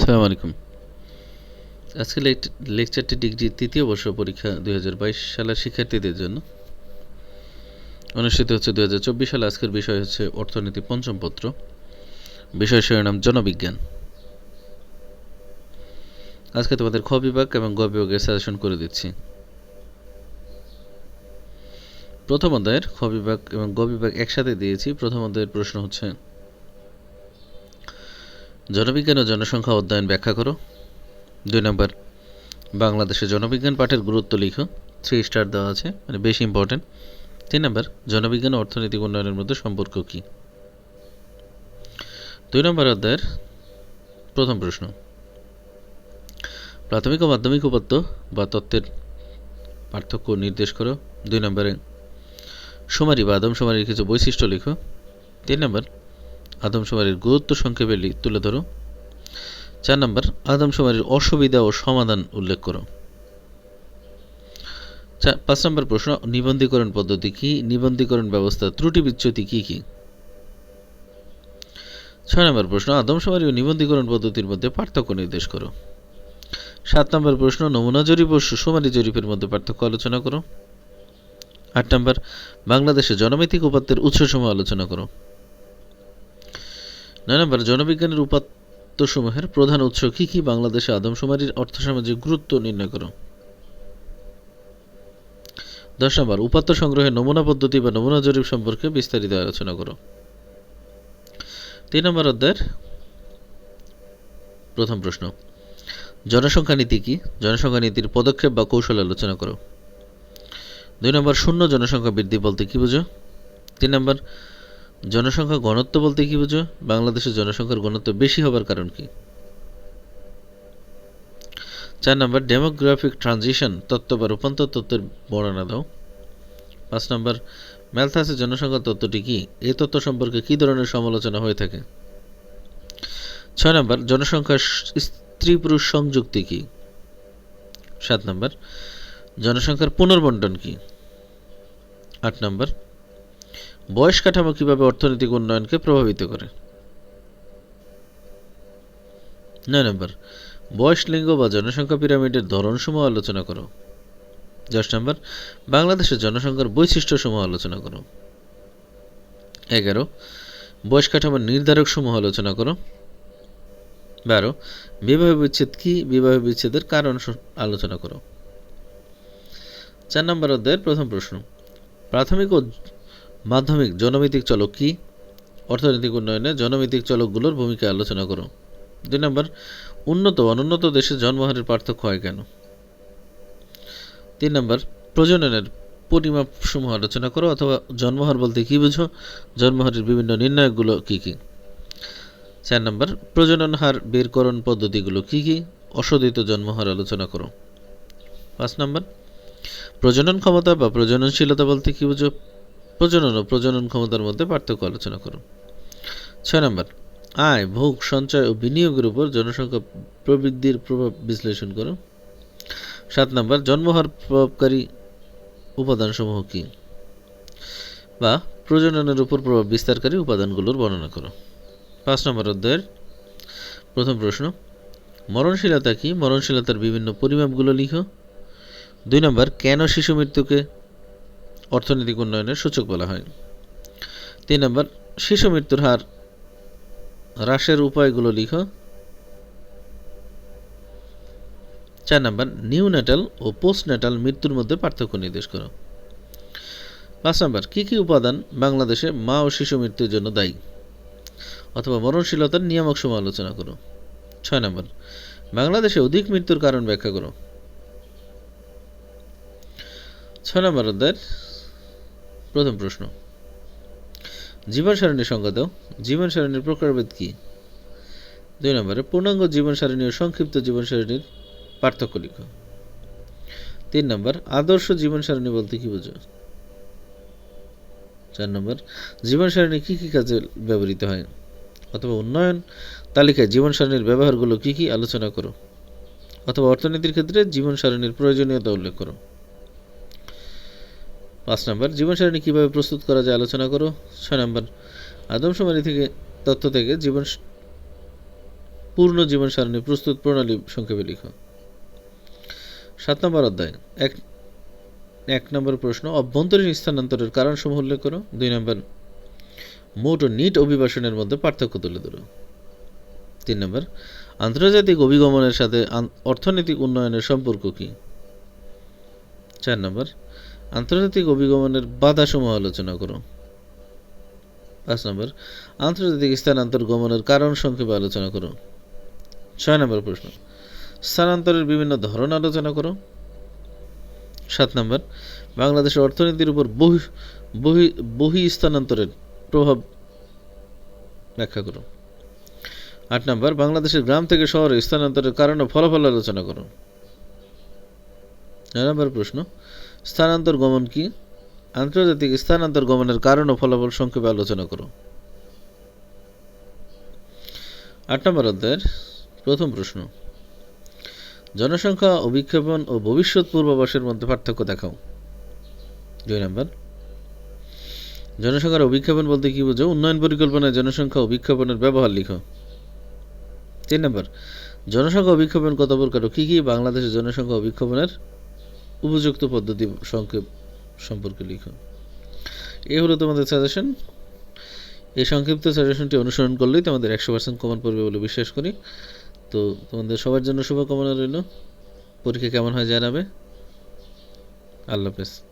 সালাম আলাইকুম। আজকে লেকচারটি ডিগ্রি তৃতীয় বর্ষ পরীক্ষা দুই সালের শিক্ষার্থীদের জন্য। অনুষ্ঠিত হচ্ছে দুই সালে। আজকের বিষয় হচ্ছে অর্থনীতি পঞ্চম পত্র। বিষয় শিরোনাম জনবিজ্ঞান। আজকে তোমাদের খ বিভাগ এবং গ বিভাগের সাজেশন করে দিচ্ছি। প্রথম অধ্যায়ের খ বিভাগ এবং গ বিভাগ একসাথে দিয়েছি। প্রথম অধ্যায়ের প্রশ্ন হচ্ছে জনবিজ্ঞান ও জনসংখ্যা অধ্যয়ন ব্যাখ্যা করো। দুই নম্বর, বাংলাদেশে জনবিজ্ঞান পাঠের গুরুত্ব লিখো। থ্রি স্টার দেওয়া আছে মানে বেশি ইম্পর্টেন্ট তিন নম্বর, জনবিজ্ঞান ও অর্থনৈতিক উন্নয়নের মধ্যে সম্পর্ক কী? দুই নম্বর অধ্যায়ের প্রথম প্রশ্ন। প্রাথমিক ও মাধ্যমিক উপাত্ত বা তত্ত্বের পার্থক্য নির্দেশ করো। দুই নম্বরে, সুমারি বা আদমশুমারির কিছু বৈশিষ্ট্য লিখো। তিন নম্বর আদমশুমারির গুরুত্ব সংক্ষেপে তুলে ধরো। চার নম্বর, আদমশুমারির অসুবিধা ও সমাধান উল্লেখ করো। পাঁচ নম্বর প্রশ্ন, নিবন্ধীকরণ পদ্ধতি কি? নিবন্ধীকরণ ব্যবস্থা ত্রুটি বিচ্যুতি কি কি? ছয় নম্বর প্রশ্ন, আদমশুমারি ও নিবন্ধীকরণ পদ্ধতির মধ্যে পার্থক্য নির্দেশ করো। সাত নম্বর প্রশ্ন, নমুনা জরিপ ও সুষমারি জরিপের মধ্যে পার্থক্য আলোচনা করো। আট নম্বর, বাংলাদেশে জনমিতিক উপাত্তের উৎসসমূহ আলোচনা করো। নয় নম্বর জনবিজ্ঞানের উপাত্তসমূহের প্রধান উৎস কী কী? বাংলাদেশে আদমশুমারির অর্থসামাজিক গুরুত্ব নির্ণয় করো। দশ নম্বর, উপাত্ত নমুনা পদ্ধতি বা নমুনা জরিপ সম্পর্কে বিস্তারিত আলোচনা করো। তিন নম্বর অধ্যায়ের প্রথম প্রশ্ন, জনসংখ্যা নীতি কি? জনসংখ্যা নীতির পদক্ষেপ বা কৌশল আলোচনা করো। দুই নম্বর, শূন্য জনসংখ্যা বৃদ্ধি বলতে কি বুঝো? তিন নম্বর জনসংখ্যা ঘনত্ব বলতে কি বুঝো? বাংলাদেশের জনসংখ্যার ঘনত্ব বেশি হবার কারণ কি? চার নম্বর ডেমোগ্রাফিক ট্রানজিশন তত্ত্ব বা রূপান্তর তত্ত্বের বর্ণনা দাও। পাঁচ নম্বর ম্যালথাসের জনসংখ্যা তত্ত্বটি কি? এই তত্ত্ব সম্পর্কে কি ধরনের সমালোচনা হয়ে থাকে? ছয় নম্বর, জনসংখ্যার স্ত্রী পুরুষ সংযুক্তি কি? সাত নম্বর, জনসংখ্যার পুনর্বন্টন কি? আট নম্বর বয়স কাঠামো কীভাবে অর্থনৈতিক উন্নয়নকে প্রভাবিত করে? নয় নম্বর, বয়স, লিঙ্গ বা জনসংখ্যা পিরামিডের ধরনসমূহ আলোচনা করো। দশ নম্বর, বাংলাদেশের জনসংখ্যার বৈশিষ্ট্যসমূহ আলোচনা করো। এগারো বয়স কাঠামোর নির্ধারকসমূহ আলোচনা করো। বারো, বিবাহ বিচ্ছেদ কি? বিবাহ বিচ্ছেদের কারণ আলোচনা করো। চার নম্বর অধ্যায়ের প্রথম প্রশ্ন, প্রাথমিক ও মাধ্যমিক জনমিতিক চলক কি? অর্থনৈতিক উন্নয়নে জনমিতিক চলকগুলোর ভূমিকা আলোচনা করো। দুই নম্বর, উন্নত অনুন্নত দেশে জন্মহারের পার্থক্য হয় কেন? তিন নম্বর, প্রজননের পরিমাপ সমূহ আলোচনা করো অথবা জন্মহার বলতে কী বুঝো? জন্মহারের বিভিন্ন নির্ণায়কগুলো কী কী? চার নম্বর, প্রজনন হার বেরকরণ পদ্ধতিগুলো কী কী? অশোধিত জন্মহার আলোচনা করো। পাঁচ নম্বর, প্রজনন ক্ষমতা বা প্রজননশীলতা বলতে কী বুঝো? প্রজনন ও প্রজনন ক্ষমতার মধ্যে পার্থক্য আলোচনা করো ছয় নম্বর, আয়, ভোগ, সঞ্চয় ও বিনিয়োগের উপর জনসংখ্যা প্রবৃদ্ধির প্রভাব বিশ্লেষণ করো সাত নম্বর জন্মহার প্রভাবকারী উপাদানসমূহ কী? বা, প্রজননের উপর প্রভাব বিস্তারকারী উপাদানগুলোর বর্ণনা করো পাঁচ নম্বর অধ্যায়ের প্রথম প্রশ্ন, মরণশীলতা কি? মরণশীলতার বিভিন্ন পরিমাপগুলো লিখো। দুই নম্বর, কেন শিশু মৃত্যুকে অর্থনৈতিক উন্নয়নের সূচক বলা হয়। তিন নম্বর, শিশু মৃত্যুর হার। হ্রাসের উপায়গুলো লিখো। চার নম্বর নিউ ন্যাটাল ও পোস্ট ন্যাটাল মৃত্যুর মধ্যে পার্থক্য নির্দেশ করো। পাঁচ নম্বর, কী কী উপাদান বাংলাদেশে মা ও শিশু মৃত্যুর জন্য দায়ী? অথবা মরণশীলতার নিয়ামক সময় আলোচনা করো। ছয় নম্বর, বাংলাদেশে অধিক মৃত্যুর কারণ ব্যাখ্যা করো। ছয় নম্বর অধ্যায়ের প্রথম প্রশ্ন। জীবন সারণীর সংজ্ঞা দাও জীবন সারণীর প্রকারভেদ কী? দুই নম্বরে, পূর্ণাঙ্গ জীবন সারণী ও সংক্ষিপ্ত জীবন সারণীর পার্থক্য লিখো। তিন নম্বর, আদর্শ জীবন সারণী বলতে কী বোঝো? চার নম্বর, জীবন সারণী কী কী কাজে ব্যবহৃত হয়? অথবা উন্নয়ন তালিকায় জীবন সারণীর ব্যবহারগুলো কী কী আলোচনা করো? অথবা অর্থনীতির ক্ষেত্রে জীবন সারণীর প্রয়োজনীয়তা উল্লেখ করো। পাঁচ নম্বর জীবন সারণী কীভাবে প্রস্তুত করা যায় আলোচনা করো। ছয় নম্বর, আদমশুমারি থেকে, তথ্য থেকে জীবন পূর্ণ জীবন সারণী প্রস্তুত প্রণালী সংক্ষেপে লিখো। সাত নম্বর অধ্যায়, এক এক নম্বর প্রশ্ন, অভ্যন্তরীণ স্থানান্তরের কারণসমূহ উল্লেখ করো। দুই নম্বর, মোট ও নিট অভিবাসনের মধ্যে পার্থক্য তুলে ধরো। তিন নম্বর, আন্তর্জাতিক অভিগমনের সাথে অর্থনৈতিক উন্নয়নের সম্পর্ক কী? চার নম্বর আন্তর্জাতিক অভিগমনের বাধাসমূহ আলোচনা করো। পাঁচ নম্বর, আন্তর্জাতিক স্থানান্তর গমনের কারণ সংক্ষেপে আলোচনা করো। ছয় নম্বর প্রশ্ন, স্থানান্তরের বিভিন্ন ধরন আলোচনা করো। সাত নম্বর বাংলাদেশের অর্থনীতির উপর বহি বহি বহি স্থানান্তরের প্রভাব ব্যাখ্যা করো। আট নম্বর, বাংলাদেশের গ্রাম থেকে শহরে স্থানান্তরের কারণ ও ফলাফল আলোচনা করো। নম্বর প্রশ্ন, স্থানান্তর গমন কি? আন্তর্জাতিক স্থানান্তর গমনের কারণ ও ফলাফল সংক্ষেপে আলোচনা করো। আট নম্বর অধ্যায়ের প্রথম প্রশ্ন, জনসংখ্যা অভিক্ষেপণ ও ভবিষ্যৎ পূর্বাভাসের মধ্যে পার্থক্য দেখাও। দুই নম্বর, জনসংখ্যার অভিক্ষেপণ বলতে কি বোঝো? উন্নয়ন পরিকল্পনায় জনসংখ্যা অভিক্ষেপণের ব্যবহার লিখো। তিন নম্বর, জনসংখ্যা অভিক্ষেপণ কত প্রকার কী কী? বাংলাদেশের জনসংখ্যা অভিক্ষেপণের উপযুক্ত পদ্ধতি সংক্ষেপ সম্পর্কে লিখুন। এ হলো তোমাদের সাজেশন এই সংক্ষিপ্ত সাজেশনটি অনুসরণ করলেই তোমাদের একশো পার্সেন্ট কমন পড়বে বলে বিশ্বাস করি। তো তোমাদের সবার জন্য শুভকামনা রইল। পরীক্ষা কেমন হয় জানাবে? আল্লাহ হাফেজ।